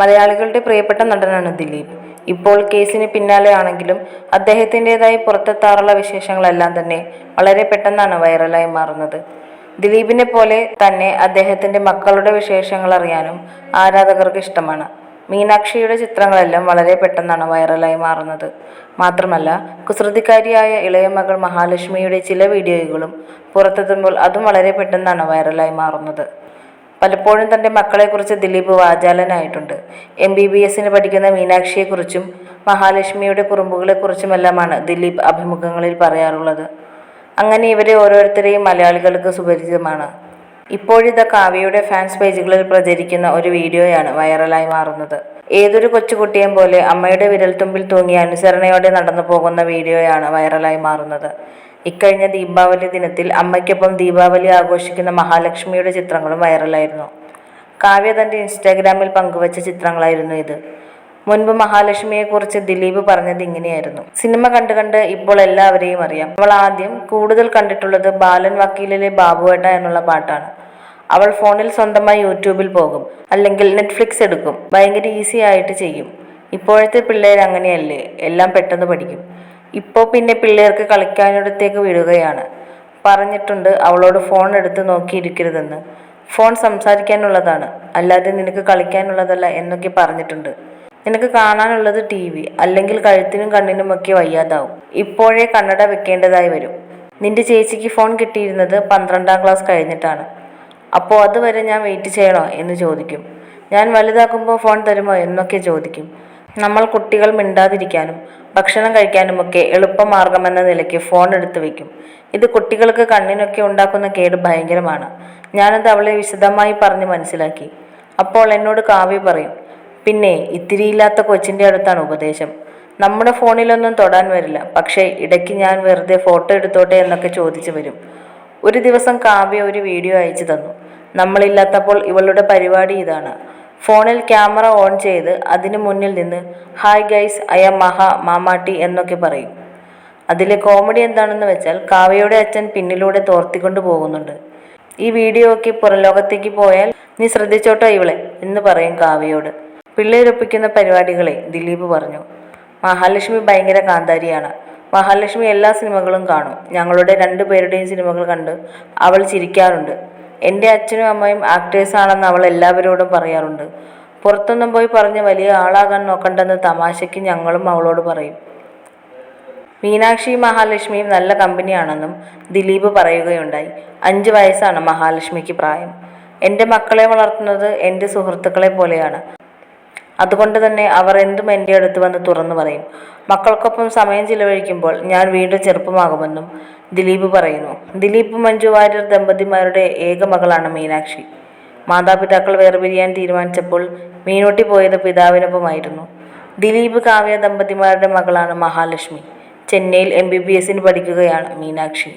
മലയാളികളുടെ പ്രിയപ്പെട്ട നടനാണ് ദിലീപ്. ഇപ്പോൾ കേസിന് പിന്നാലെയാണെങ്കിലും അദ്ദേഹത്തിന്റെതായി പുറത്തെത്താറുള്ള വിശേഷങ്ങളെല്ലാം തന്നെ വളരെ പെട്ടെന്നാണ് വൈറലായി മാറുന്നത്. ദിലീപിനെ പോലെ തന്നെ അദ്ദേഹത്തിന്റെ മക്കളുടെ വിശേഷങ്ങൾ അറിയാനും ആരാധകർക്ക് ഇഷ്ടമാണ്. മീനാക്ഷിയുടെ ചിത്രങ്ങളെല്ലാം വളരെ പെട്ടെന്നാണ് വൈറലായി മാറുന്നത്. മാത്രമല്ല കുസൃതിക്കാരിയായ ഇളയ മകൾ മഹാലക്ഷ്മിയുടെ ചില വീഡിയോകളും പുറത്തെത്തുമ്പോൾ അതും വളരെ പെട്ടെന്നാണ് വൈറലായി മാറുന്നത്. പലപ്പോഴും തന്റെ മക്കളെക്കുറിച്ച് ദിലീപ് വാചാലനായിട്ടുണ്ട്. എം ബി ബി എസിന് പഠിക്കുന്ന മീനാക്ഷിയെക്കുറിച്ചും മഹാലക്ഷ്മിയുടെ കുറുമ്പുകളെക്കുറിച്ചുമെല്ലാമാണ് ദിലീപ് അഭിമുഖങ്ങളിൽ പറയാറുള്ളത്. അങ്ങനെ ഇവരെ ഓരോരുത്തരെയും മലയാളികൾക്ക് സുപരിചിതമാണ്. ഇപ്പോഴിത കാവ്യയുടെ ഫാൻസ് പേജുകളിൽ പ്രചരിക്കുന്ന ഒരു വീഡിയോയാണ് വൈറലായി മാറുന്നത്. ഏതൊരു കൊച്ചുകുട്ടിയെയും പോലെ അമ്മയുടെ വിരൽത്തുമ്പിൽ തൂങ്ങി അനുസരണയോടെ നടന്നു പോകുന്ന വീഡിയോയാണ് വൈറലായി മാറുന്നത്. ഇക്കഴിഞ്ഞ ദീപാവലി ദിനത്തിൽ അമ്മയ്ക്കൊപ്പം ദീപാവലി ആഘോഷിക്കുന്ന മഹാലക്ഷ്മിയുടെ ചിത്രങ്ങളും വൈറലായിരുന്നു. കാവ്യ തന്റെ ഇൻസ്റ്റാഗ്രാമിൽ പങ്കുവച്ച ചിത്രങ്ങളായിരുന്നു ഇത്. മുൻപ് മഹാലക്ഷ്മിയെക്കുറിച്ച് ദിലീപ് പറഞ്ഞത് ഇങ്ങനെയായിരുന്നു. സിനിമ കണ്ട് കണ്ട് ഇപ്പോൾ എല്ലാവരെയും അറിയാം. അവൾ ആദ്യം കൂടുതൽ കണ്ടിട്ടുള്ളത് ബാലൻ വക്കീലിലെ ബാബുവേട്ട എന്നുള്ള പാട്ടാണ്. അവൾ ഫോണിൽ സ്വന്തമായി യൂട്യൂബിൽ പോകും. അല്ലെങ്കിൽ നെറ്റ്ഫ്ലിക്സ് എടുക്കും. ഭയങ്കര ഈസി ആയിട്ട് ചെയ്യും. ഇപ്പോഴത്തെ പിള്ളേർ അങ്ങനെയല്ലേ? എല്ലാം പെട്ടെന്ന് പഠിക്കും. ഇപ്പോൾ പിന്നെ പിള്ളേർക്ക് കളിക്കാനിടത്തേക്ക് വിടുകയാണ്. പറഞ്ഞിട്ടുണ്ട് അവളോട് ഫോൺ എടുത്ത് നോക്കിയിരിക്കരുതെന്ന്. ഫോൺ സംസാരിക്കാനുള്ളതാണ്. അല്ലാതെ നിനക്ക് കളിക്കാനുള്ളതല്ല എന്നൊക്കെ പറഞ്ഞിട്ടുണ്ട്. നിനക്ക് കാണാനുള്ളത് ടി വി അല്ലെങ്കിൽ കഴുത്തിനും കണ്ണിനും ഒക്കെ വയ്യാതാവും. ഇപ്പോഴേ കണ്ണട വെക്കേണ്ടതായി വരും. നിന്റെ ചേച്ചിക്ക് ഫോൺ കിട്ടിയിരുന്നത് പന്ത്രണ്ടാം ക്ലാസ് കഴിഞ്ഞിട്ടാണ്. അപ്പോൾ അതുവരെ ഞാൻ വെയിറ്റ് ചെയ്യണോ എന്ന് ചോദിക്കും. ഞാൻ വലുതാക്കുമ്പോൾ ഫോൺ തരുമോ എന്നൊക്കെ ചോദിക്കും. നമ്മൾ കുട്ടികൾ മിണ്ടാതിരിക്കാനും ഭക്ഷണം കഴിക്കാനുമൊക്കെ എളുപ്പമാർഗമെന്ന നിലയ്ക്ക് ഫോൺ എടുത്തു വയ്ക്കും ഇത് കുട്ടികൾക്ക് കണ്ണിനൊക്കെ ഉണ്ടാക്കുന്ന കേട് ഭയങ്കരമാണ്. ഞാനത് അവളെ വിശദമായി പറഞ്ഞ് മനസ്സിലാക്കി. അപ്പോൾ എന്നോട് കാവ്യ പറയും പിന്നെ ഇത്തിരിയില്ലാത്ത കൊച്ചിന്റെ അടുത്താണ് ഉപദേശം. നമ്മുടെ ഫോണിലൊന്നും തൊടാൻ വരില്ല. പക്ഷേ ഇടയ്ക്ക് ഞാൻ വെറുതെ ഫോട്ടോ എടുത്തോട്ടെ എന്നൊക്കെ ചോദിച്ചു വരും. ഒരു ദിവസം കാവ്യ ഒരു വീഡിയോ അയച്ചു തന്നു. നമ്മളില്ലാത്തപ്പോൾ ഇവളുടെ പരിപാടി ഇതാണ്. ഫോണിൽ ക്യാമറ ഓൺ ചെയ്ത് അതിന് മുന്നിൽ നിന്ന് ഹായ് ഗൈസ് എം മഹ മാമാട്ടി എന്നൊക്കെ പറയും. അതിലെ കോമഡി എന്താണെന്ന് വെച്ചാൽ കാവ്യയുടെ അച്ഛൻ പിന്നിലൂടെ തോർത്തിക്കൊണ്ട് പോകുന്നുണ്ട്. ഈ വീഡിയോ ഒക്കെ പുറം ലോകത്തേക്ക് പോയാൽ നീ ശ്രദ്ധിച്ചോട്ടോ ഇവളെ എന്ന് പറയും കാവ്യയോട്. പിള്ളേരൊപ്പിക്കുന്ന പരിപാടികളെ ദിലീപ് പറഞ്ഞു. മഹാലക്ഷ്മി ഭയങ്കര കാന്താരിയാണ്. മഹാലക്ഷ്മി എല്ലാ സിനിമകളും കാണും. ഞങ്ങളുടെ രണ്ടു പേരുടെയും സിനിമകൾ കണ്ട് അവൾ ചിരിക്കാറുണ്ട്. എന്റെ അച്ഛനും അമ്മയും ആക്ടേഴ്സാണെന്ന് അവൾ എല്ലാവരോടും പറയാറുണ്ട്. പുറത്തൊന്നും പോയി പറഞ്ഞ് വലിയ ആളാകാൻ നോക്കണ്ടെന്ന് തമാശയ്ക്ക് ഞങ്ങളും അവളോട് പറയും. മീനാക്ഷി മഹാലക്ഷ്മിയും നല്ല കമ്പനിയാണെന്നും ദിലീപ് പറയുകയുണ്ടായി. അഞ്ച് വയസ്സാണ് മഹാലക്ഷ്മിക്ക് പ്രായം. എന്റെ മക്കളെ വളർത്തുന്നത് എന്റെ സുഹൃത്തുക്കളെ പോലെയാണ്. അതുകൊണ്ട് തന്നെ അവർ എന്തും എന്റെ അടുത്ത് വന്ന് തുറന്നു പറയും. മക്കൾക്കൊപ്പം സമയം ചിലവഴിക്കുമ്പോൾ ഞാൻ വീണ്ടും ചെറുപ്പമാകുമെന്നും ദിലീപ് പറയുന്നു. ദിലീപ് മഞ്ജു വാര്യർ ദമ്പതിമാരുടെ ഏക മകളാണ് മീനാക്ഷി. മാതാപിതാക്കൾ വേർപിരിയാൻ തീരുമാനിച്ചപ്പോൾ മീനൂട്ടി പോയത് പിതാവിനൊപ്പമായിരുന്നു. ദിലീപ് കാവ്യ ദമ്പതിമാരുടെ മകളാണ് മഹാലക്ഷ്മി. ചെന്നൈയിൽ എം ബി ബി എസിന് പഠിക്കുകയാണ് മീനാക്ഷി.